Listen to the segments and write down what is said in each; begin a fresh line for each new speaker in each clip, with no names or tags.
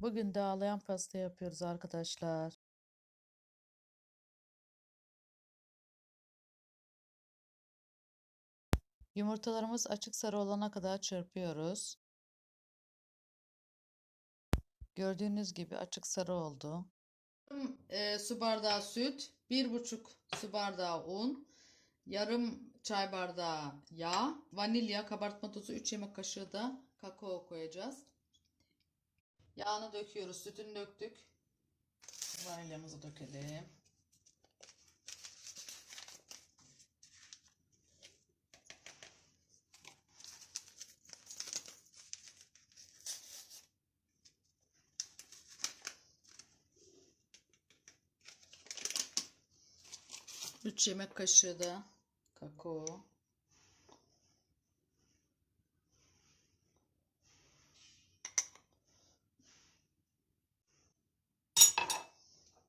Bugün de ağlayan pasta yapıyoruz arkadaşlar. Yumurtalarımız açık sarı olana kadar çırpıyoruz. Gördüğünüz gibi açık sarı oldu.
Yarım e, su bardağı süt, bir buçuk su bardağı un, yarım çay bardağı yağ, vanilya, kabartma tozu, 3 yemek kaşığı da kakao koyacağız. Yağını döküyoruz, sütünü döktük. Vanilyamızı dökelim. Üç yemek kaşığı da kakao.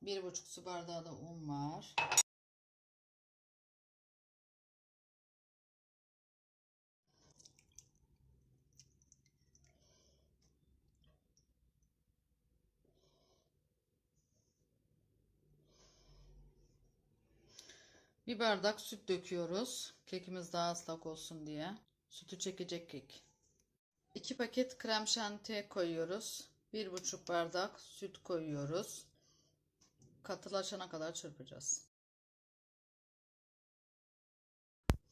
Bir buçuk su bardağı da un var. Bir bardak süt döküyoruz. Kekimiz daha ıslak olsun diye. Sütü çekecek kek. 2 paket krem şanti koyuyoruz. Bir buçuk bardak süt koyuyoruz. Katılaşana kadar çırpacağız.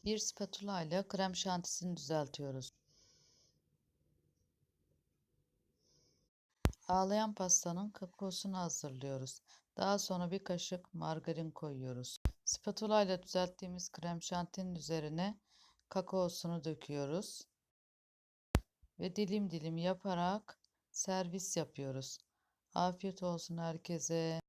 Bir spatula ile krem şantisini düzeltiyoruz. Ağlayan pastanın kakaosunu hazırlıyoruz. Daha sonra bir kaşık margarin koyuyoruz. Spatula ile düzelttiğimiz krem şantinin üzerine kakaosunu döküyoruz. Ve dilim dilim yaparak servis yapıyoruz. Afiyet olsun herkese.